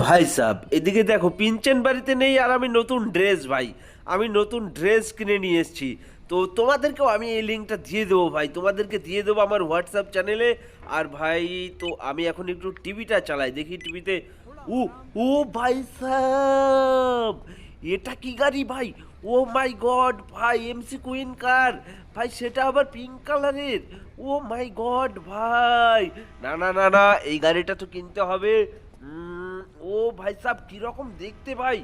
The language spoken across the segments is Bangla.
ভাই সাব, এদিকে দেখো, পিনচেন বাড়িতে নেই আর আমি নতুন ড্রেস ভাই। আমি নতুন ড্রেস কিনে নিয়ে এসেছি। তো তোমাদেরকেও আমি এই লিঙ্কটা দিয়ে দেবো ভাই, তোমাদেরকে দিয়ে দেবো আমার হোয়াটসঅ্যাপ চ্যানেলে। আর ভাই, তো আমি এখন একটু টিভিটা চালাই, দেখি টিভিতে ও ও ভাই সাব, এটা কি গাড়ি ভাই? ও মাই গড, ভাই এমসি কুইন কার? ভাই, সেটা আবার পিঙ্ক কালারের। ও মাই গড ভাই। না না না না, এই গাড়িটা তো কিনতে হবে। ও ভাই সাহ কীরকম দেখতে ভাই?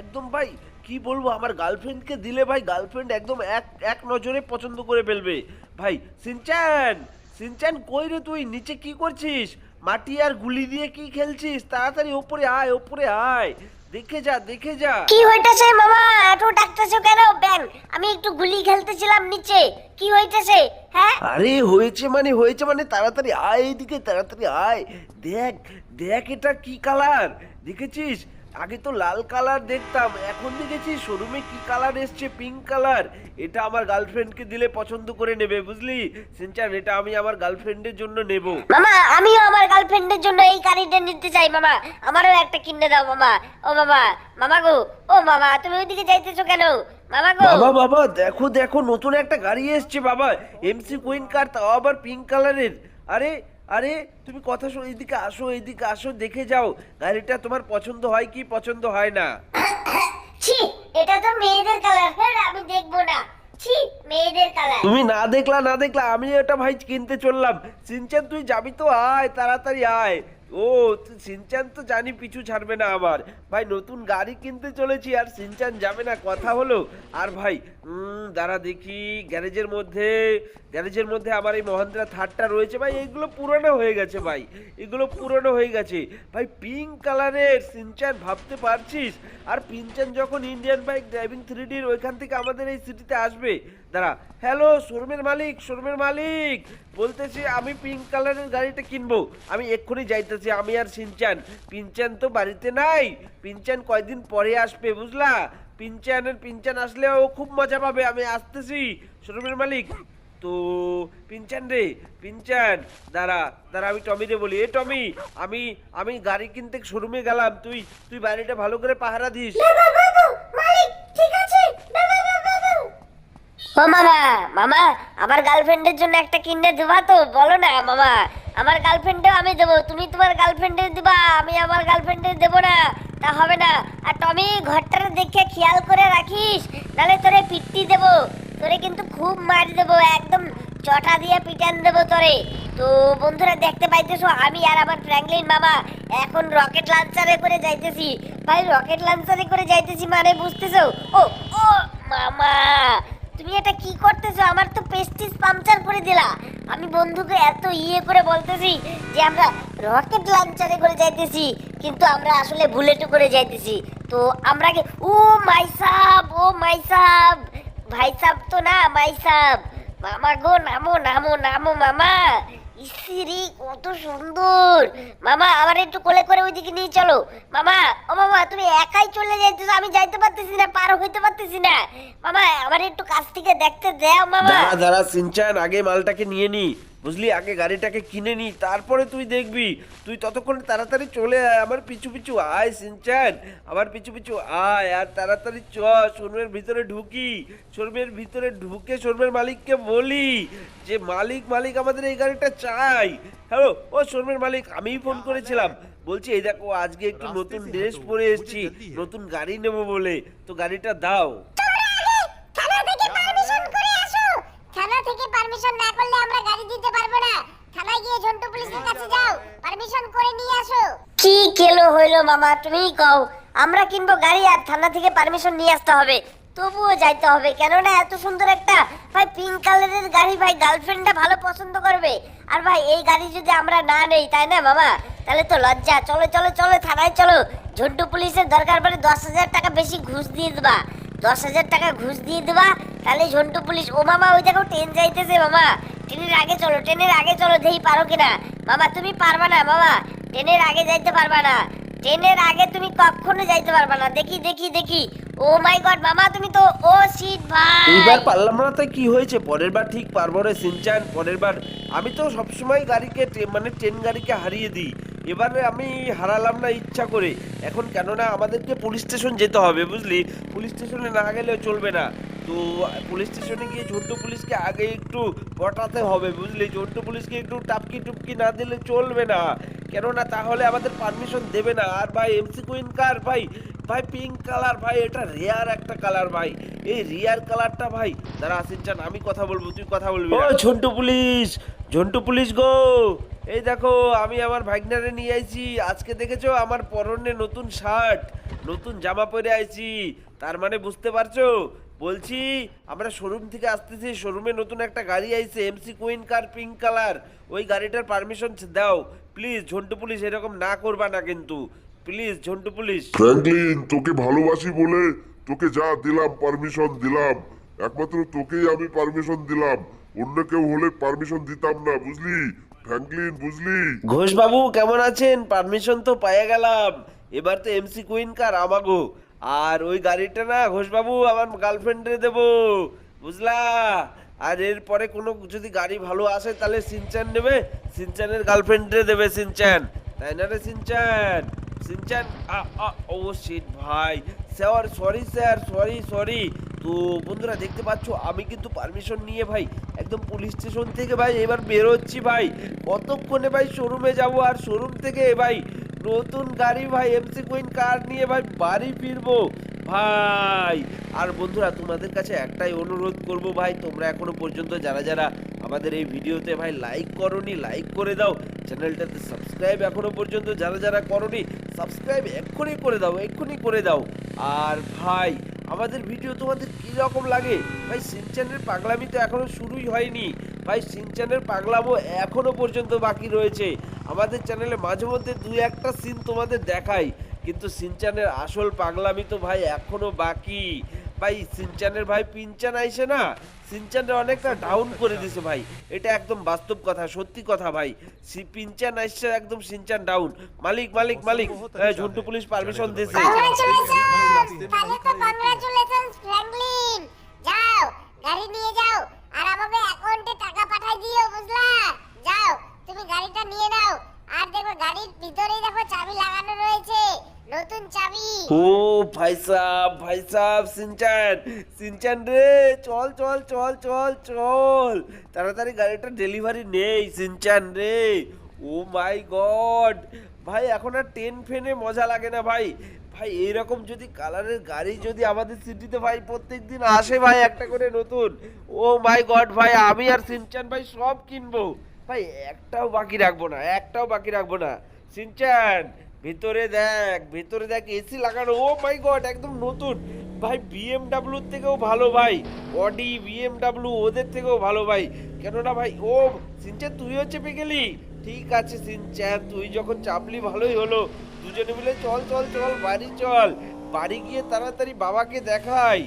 একদম ভাই কি বলব আমার গার্লফ্রেন্ডকে দিলে ভাই গার্লফ্রেন্ড একদম এক এক নজরে পছন্দ করে ফেলবে। ভাই সিনচান সিনচান কই রে তুই? নিচে কি করছিস? মাটি আর গুলি দিয়ে কি খেলছিস? তাড়াতাড়ি ওপরে আয় ওপরে আয়। দেখে যা দেখে যা। কি হইতেছে মামা? এত ডাকতেছো কেন? ব্যাং আমি একটু গুলি খেলতেছিলাম নিচে। কি হইতেছে? হ্যাঁ? আরে হয়েছে মানে হয়েছে মানে তাড়াতাড়ি আয় এইদিকে তাড়াতাড়ি আয়। দেখ দেখ এটা কি কালার দেখেছিস? আগে তো লাল কালার দেখতাম এখন দেখেছি শোরুমে কি কালার এসছে? Pink colour. এটা আমার গার্লফ্রেন্ডকে দিলে পছন্দ করে নেবে বুঝলি? সিনচান এটা আমি আমার গার্লফ্রেন্ডের জন্য নেব। মামা আমিও আমার গার্লফ্রেন্ডের জন্য এই গাড়িটা নিতে চাই মামা। আমারও একটা কিনে দাও মামা। ও মামা মামা গো ও মামা তুমি ওইদিকে যাইতেছো কেন? মামা গো। বাবা বাবা দেখো দেখো নতুন একটা গাড়ি এসছে বাবা। এমসি কুইন কার তাও আবার পিঙ্ক কালারের আরে আরে তুমি কথা শোনো এদিকে আসো এদিকে আসো দেখে যাও। গাড়িটা তোমার পছন্দ হয় কি পছন্দ হয় না। ছি এটা তো মেয়েদের কালার হ্যাঁ আমি দেখব না। ছি মেয়েদের কালার তুমি না দেখলা না দেখলা আমি এটা ভাই কিনতে চললাম। সিনচান তুই যাবি তো? আয় তাড়াতাড়ি আয়। ও, সিনচান তো জানি পিছু ছাড়বে না আমার ভাই, নতুন গাড়ি কিনতে চলেছি আর সিনচান যাবে না, কথা হলো। আর ভাই দাঁড়া দেখি, গ্যারেজের মধ্যে গ্যারেজের মধ্যে আমার এই মহান্দ্রা থারটা রয়েছে। ভাই, এগুলো পুরনো হয়ে গেছে ভাই, এগুলো পুরনো হয়ে গেছে। ভাই, পিঙ্ক কালারের সিনচান, ভাবতে পারছিস? আর পিনচান যখন ইন্ডিয়ান বাইক ড্রাইভিং থ্রি ডির ওইখান থেকে আমাদের এই সিটিতে আসবে দাঁড়া। হ্যালো শোরুমের মালিক শোরুমের মালিক। বলতেছি, আমি পিঙ্ক কালারের গাড়িটা কিনবো। আমি এক্ষুনি যাইতেছি, আমি আর সিনচান। পিনচান তো বাড়িতে নাই। পিনচান কয়দিন পরে আসবে, বুঝলা? পিনচানের, পিনচান আসলে ও খুব মজা পাবে। আমি আসতেছি, শোরুমের মালিক। তো, পিনচান রে, পিনচান, দাঁড়া দাঁড়া, আমি টমি রে বলি। এ টমি, আমি আমি গাড়ি কিনতে শোরুমে গেলাম। তুই তুই বাড়িটা ভালো করে পাহারা দিস। ও মামা মামা, আমার গার্লফ্রেন্ডের জন্য একটা কিনে দেবা তো, বলো না, মামা। আমার গার্লফ্রেন্ডেও আমি দেবো, তুমি তোমার গার্লফ্রেন্ডের দিবা, আমি আমার গার্লফ্রেন্ডের দেবো না, তা হবে না। আর টমি ঘরটার দেখে খেয়াল করে রাখিস, নালে তোরে পিট্টি দেবো। তোরে কিন্তু খুব মার দেবো, একদম চটা দিয়ে পিটান দেবো তোরে। তো বন্ধুরা, দেখতে পাইতেছো, আমি আর আমার ফ্র্যাঙ্কলিন মামা এখন রকেট লাঞ্চারে করে যাইতেছি। ভাই রকেট লঞ্চারে করে যাইতেছি মানে বুঝতেছো? ও ও, মামা তুমি এটা কি করতেছো? আমার তো পেস্টিস পাংচার করে দিলা। আমি বন্ধুকে এত ইয়ে করে বলতেছি যে, আমরা রকেট লঞ্চারে করে যাইতেছি, কিন্তু আমরা আসলে বুলেটে করে যাইতেছি। তো আমরা ও মাই সাব, ও মাই সাব। ভাই সাব তো না, মাই সাব। মামা গো, নামো নামো নামো, মামা। ইসিরি, কত সুন্দর। মামা, আমার একটু কোলে করে ওইদিকে নিয়ে চলো। মামা, ও মামা, তুমি একাই চলে যাইতেছো, আমি যাইতে পারতেছি না, পার হইতে পারতেছি না। মামা, আমার একটু কাছ থেকে দেখতে দাও, মামা। দাঁড়া দাঁড়া, সিনচান, আগে মালটাকে নিয়ে নি। বুঝলি? আগে গাড়িটাকে কিনে নি তারপরে তুই দেখবি। তুই ততক্ষণ তাড়াতাড়ি চলে আয় আমার পিছু পিছু আয় সিনচান। আমার পিছু পিছু আয় আর তাড়াতাড়ি চ শোরুমের ভিতরে ঢুকি। শোরুমের ভিতরে ঢুকে শোরুমের মালিককে বলি যে মালিক মালিক আমাদের এই গাড়িটা চাই। হ্যালো ও শোরুমের মালিক আমিই ফোন করেছিলাম। বলছি এই দেখো আজকে একটু নতুন ড্রেস পরে এসেছি নতুন গাড়ি নেব বলে। তো গাড়িটা দাও থানা থেকে পারমিশন করে আসো থানা থেকে পারমিশন না করলে আমরা গাড়ি দিতে পারব না। থানায় গিয়ে ঝন্টু পুলিশের কাছে যাও। পারমিশন করে নিয়ে আসো। কি কেলো হইল মামা তুমিই কও। আমরা কিনবো গাড়ি আর থানা থেকে পারমিশন নিয়ে আসতে হবে। তবুও যাইতে হবে কেননা এত সুন্দর একটা ভাই পিঙ্ক কালারের গাড়ি ভাই গার্লফ্রেন্ডটা ভালো পছন্দ করবে। আর ভাই এই গাড়ি যদি আমরা না নেই তাই না মামা তাহলে তো লজ্জা। চলো চলো চলো থানায় চলো। ঝন্টু পুলিশের দরকার পড়ে দশ হাজার টাকা বেশি ঘুষ দিয়ে দেবা। দশ হাজার টাকা ঘুষ দিয়ে দেবা, তাহলে ঝন্টু পুলিশ, ও মামা, ওই দেখো ট্রেন যাইতেছে মামা। ট্রেনের আগে চলো, ট্রেনের আগে চলো দেই পারো কিনা। মামা, তুমি পারবা না, মামা। ট্রেনের আগে যাইতে পারবা না। ট্রেনের আগে তুমি কখনো যাইতে পারবা না। দেখি দেখি দেখি। ও মাই গড, মামা, তুমি তো ও সিট ভাই। এইবার পারলাম না তাই কি হয়েছে? পরের বার ঠিক পারব রে, সিনচান, পরের বার। আমি তো সবসময় গাড়িকে মানে ট্রেন গাড়িকে হারিয়ে দিই। এবারে আমি হারালাম না ইচ্ছা করে। এখন কেননা আমাদেরকে পুলিশ স্টেশন যেতে হবে, বুঝলি? পুলিশ স্টেশনে না গেলেও চলবে না। তো পুলিশ স্টেশনে গিয়ে ছোট্ট পুলিশকে আগে একটু পটাতে হবে, বুঝলি? ছোট্ট পুলিশকে একটু টাপকি টুপকি না দিলে চলবে না। কেননা তাহলে আমাদের পারমিশন দেবে না। আর ভাই এমসি কুইন কার ভাই? ভাই পিঙ্ক কালার ভাই, এটা রেয়ার একটা কালার ভাই। এই রিয়ার কালারটা ভাই, দাঁড়া সিনচান আমি কথা বলব, তুই কথা বলবি ও, ঝন্টু পুলিশ! ঝন্টু পুলিশ গো! এই দেখো, আমি আমার ভাগনারে নিয়ে আইছি। আজকে দেখেছ আমার পরনে নতুন শার্ট, নতুন জামা পরে আইছি। তার মানে বুঝতে পারছ? বলছি, আমরা শোরুম থেকে আসতেছি শোরুমে নতুন একটা গাড়ি আইছে McQueen car pink colour ওই গাড়িটার পারমিশন দাও। প্লিজ ঝন্টু পুলিশ, এরকম না করবা না কিন্তু। Please Jhantu police. ফ্র্যাঙ্কলিন তোকে ভালোবাসি বলে তোকে যা দিলাম পারমিশন দিলাম। একমাত্র তোকেই আমি পারমিশন দিলাম। অন্য কেউ হলে পারমিশন দিতাম না, বুঝলি? ফ্র্যাঙ্কলিন বুঝলি? ঘোষবাবু, কেমন আছেন? পারমিশন তো পেয়ে গেলাম। এবার তো এমসি কুইন কার আমাগো? আর ওই গাড়িটা না, ঘোষবাবু, আমার গার্লফ্রেন্ডে দেবো। বুঝলা? আর এরপরে কোনো যদি গাড়ি ভালো আসে, তাহলে সিনচান নেবে। সিনচানের গার্লফ্রেন্ডে দেবে সিনচান তাই না রে সিনচান সিনচান ও শিট ভাই। Sir sorry sir sorry sorry তো বন্ধুরা দেখতে পাচ্ছ, আমি কিন্তু পারমিশন নিয়ে ভাই একদম পুলিশ স্টেশন থেকে ভাই এবার বেরোচ্ছি ভাই। কতক্ষণে ভাই শোরুমে যাব আর শোরুম থেকে ভাই নতুন গাড়ি ভাই এমসি কুইন কার নিয়ে ভাই বাড়ি ফিরবো। ভাই, আর বন্ধুরা তোমাদের কাছে একটাই অনুরোধ করব ভাই, তোমরা এখনও পর্যন্ত যারা যারা আমাদের এই ভিডিওতে ভাই লাইক করনি লাইক করে দাও। চ্যানেলটাতে সাবস্ক্রাইব এখনও পর্যন্ত যারা যারা করনি সাবস্ক্রাইব এক্ষুনি করে দাও, এক্ষুনি করে দাও। আর ভাই আমাদের ভিডিও তোমাদের কি রকম লাগে? ভাই সিনচানের পাগলামি তো এখনও শুরুই হয়নি। ভাই সিনচানের পাগলামো এখনও পর্যন্ত বাকি রয়েছে। আমাদের চ্যানেলে মাঝে মধ্যে দুই একটা সিন তোমাদের দেখাই কিন্তু সিনচানের আসল পাগলামি তো ভাই এখনও বাকি। ভাই সিনচানের ভাই পিনচান আইসে না? সিনচানের অনেকটা ডাউন করে দিছে ভাই। এটা একদম বাস্তব কথা সত্যি কথা ভাই। সি- পিনচান আইসে একদম সিনচান ডাউন মালিক মালিক মালিক হ্যাঁ, ঝন্টু পুলিশ পারমিশন দিছে। তাহলে তো কংগ্রাচুলেশনস ফ্র্যাঙ্কলিন যাও গাড়ি নিয়ে যাও আর আমাকে অ্যাকাউন্টে টাকা পাঠাই দিও বুঝলা? যাও তুমি গাড়িটা নিয়ে নাও। আর দেখো গাড়ির ভিতরেই দেখো চাবি লাগানো রয়েছে নতুন চাবি। ও ভাই সাহ ভাই সাহ সিনচান সিনচান রে চল চল চল চল চল। তাড়াতাড়ি গাড়িটা ডেলিভারি নেই সিনচান রে। Oh my god. ভাই, এখন আর টেন ফেনে মজা লাগে না ভাই। ভাই, এইরকম যদি কালারের গাড়ি যদি আমাদের সিটিতে ভাই প্রত্যেকদিন আসে ভাই একটা করে নতুন, ও মাই গড ভাই, আমি আর সিনচান ভাই সব কিনবো। ভাই, একটাও বাকি রাখব না, একটাও বাকি রাখব না। সিনচান, ভিতরে দেখ ভিতরে দেখ এসি লাগানো, ও মাই গড, একদম নতুন। ভাই বিএমডাব্লিউ থেকেও ভালো ভাই অডি বিএমডাব্লিউ ওদের থেকেও ভালো ভাই। কেননা ভাই, ও, সিনচান তুইও চেপে গেলি ঠিক আছে সিনচান তুই যখন চাপলি ভালোই হলো। দুজনে মিলে চল চল চল, বাড়ি চল। বাড়ি গিয়ে তাড়াতাড়ি বাবাকে দেখাই।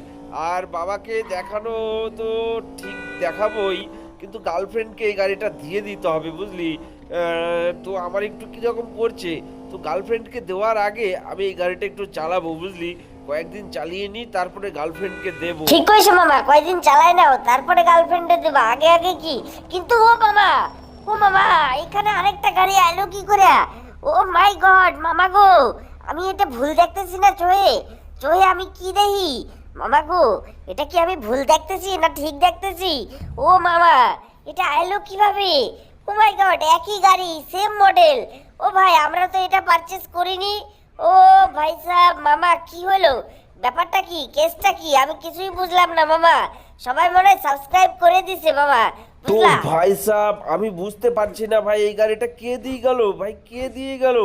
আর বাবাকে দেখানো তো ঠিক দেখাবোই, কিন্তু গার্লফ্রেন্ডকে এই গাড়িটা দিয়ে দিতে হবে, বুঝলি? তো আমার একটু কীরকম করছে তো গার্লফ্রেন্ডকে দেওয়ার আগে আমি এই গাড়িটা একটু চালাবো, বুঝলি? কয়েকদিন চালিয়ে নিই তারপরে গার্লফ্রেন্ডকে দেবো। ঠিক কইছো মামা, কয়দিন চালাই নাও, তারপরে গার্লফ্রেন্ডে দেবা। আগে আগে কি? কিন্তু ও মামা ও মামা, এখানে আরেকটা গাড়ি আইলো কি করে? ও মাই গড, মামা গো, আমি এটা ভুল দেখতেছি না চোহে? চোহে আমি কি দেখি? মামা গো, এটা কি আমি ভুল দেখতেছি না ঠিক দেখতেছি? ও মামা, এটা আইলো কীভাবে? ও মাই গড, একই গাড়ি সেম মডেল ও ভাই, আমরা তো এটা পারচেজ করিনি। ও ভাই সাহেব, মামা, কি হলো? ব্যাপারটা কি? কেসটা কি? আমি কিছুই বুঝলাম না, মামা। সবাই মনে হয় সাবস্ক্রাইব করে দিছে, মামা। তো ভাই সাহ আমি বুঝতে পারছি না ভাই এই গাড়িটা কে দিয়ে গেল? ভাই কে দিয়ে গেল?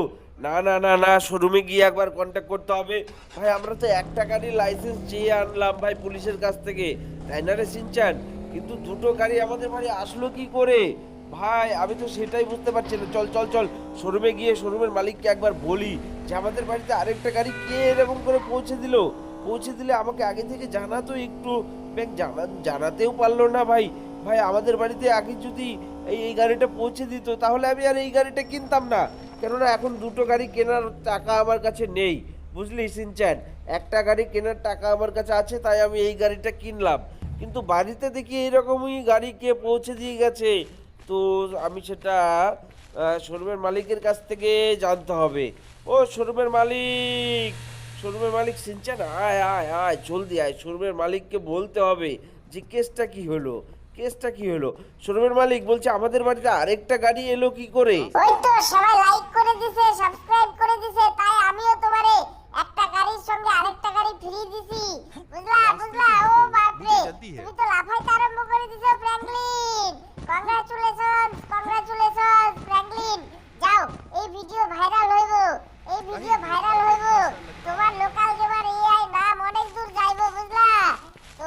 না না না না শোরুমে গিয়ে একবার কন্ট্যাক্ট করতে হবে। ভাই আমরা তো একটা গাড়ির লাইসেন্স চেয়ে আনলাম ভাই পুলিশের কাছ থেকে। তাই না রে সিনচান? কিন্তু দুটো গাড়ি আমাদের বাড়ি আসলো কি করে? ভাই আমি তো সেটাই বুঝতে পারছি না। চল চল চল শোরুমে গিয়ে শোরুমের মালিককে একবার বলি যে আমাদের বাড়িতে আরেকটা গাড়ি কে এরকম করে পৌঁছে দিল? পৌঁছে দিলে আমাকে আগে থেকে জানাতো একটু। ব্যাগ জানা জানাতেও পারল না ভাই। ভাই, আমাদের বাড়িতে আগে যদি এই এই গাড়িটা পৌঁছে দিত, তাহলে আমি আর এই গাড়িটা কিনতাম না। কেননা এখন দুটো গাড়ি কেনার টাকা আমার কাছে নেই, বুঝলি সিনচান একটা গাড়ি কেনার টাকা আমার কাছে আছে, তাই আমি এই গাড়িটা কিনলাম। কিন্তু বাড়িতে দেখি এইরকমই গাড়ি কে পৌঁছে দিয়ে গেছে। তো আমি সেটা শোরুমের মালিকের কাছ থেকে জানতে হবে। ও, শোরুমের মালিক! শোরুমের মালিক সিনচান আয় আয় আয়, জলদি আয়। শোরুমের মালিককে বলতে হবে যে, কেসটা কি হলো? কেসটা কি হলো? শোরুমের মালিক বলছে, আমাদের বাড়িতে আরেকটা গাড়ি এলো কি করে? ওই তো সবাই লাইক করে দিছে সাবস্ক্রাইব করে দিছে, তাই আমিও তোমারে একটা গাড়ির সঙ্গে আরেকটা গাড়ি ফ্রি দিছি বুঝলা বুঝলা ও বাপরে তুমি তো লাফাইতে আরম্ভ করে দিছো ফ্র্যাঙ্কলিন কংগ্রাচুলেশনস কংগ্রাচুলেশনস ফ্র্যাঙ্কলিন যাও এই ভিডিও ভাইরাল হইব এই ভিডিও ভাইরাল হইব তোমার লোকাল গেমার এআই নাম অনেক দূর যাইবো বুঝলা তো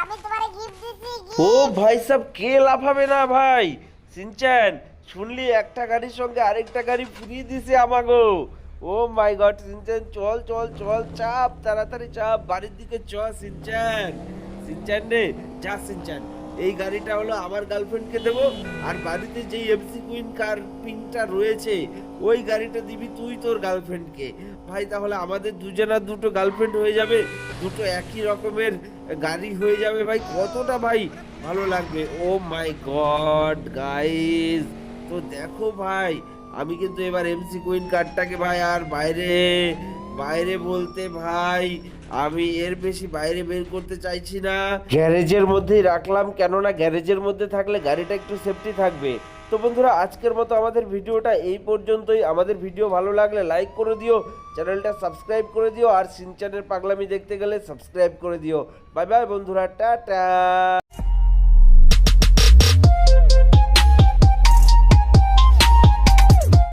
আমি তোমারে গিফট দিছি ও ভাই সব, কে লাফাবে না ভাই? সিনচান শুনলি, একটা গাড়ির সঙ্গে আরেকটা গাড়ি ফুরিয়ে দিছে আমাগো। ও মাই গড সিনচান চল চল চল, চাপ, তাড়াতাড়ি চাপ, বাড়ির দিকে চ সিনচান সিনচান রে, যা সিনচান এই গাড়িটা হলো আমার গার্লফ্রেন্ডকে দেবো। আর বাড়িতে যেই এফসি কুইন কার পিনটা রয়েছে, ওই গাড়িটা দিবি তুই তোর গার্লফ্রেন্ডকে। ভাই, তাহলে আমাদের দুজনের দুটো গার্লফ্রেন্ড হয়ে যাবে, দুটো একই রকমের গাড়ি হয়ে যাবে। ভাই, কতটা ভাই? ভালো লাগবে। ও মাই গড গাইস তো দেখো ভাই, আমি কিন্তু এবার এমসি কুইন কার্ডটাকে ভাই আর বাইরে বাইরে বলতে ভাই আমি এর বেশি বাইরে বের করতে চাইছি না। গ্যারেজের মধ্যেই রাখলাম, কেননা গ্যারেজের মধ্যে থাকলে গাড়িটা একটু সেফটি থাকবে। তো বন্ধুরা, আজকের মতো আমাদের ভিডিওটা এই পর্যন্তই। আমাদের ভিডিও ভালো লাগলে লাইক করে দিও, চ্যানেলটা সাবস্ক্রাইব করে দিও, আর সিনচানের পাগলামি দেখতে গেলে সাবস্ক্রাইব করে দিও। বাই বাই বন্ধুরা, টাটা!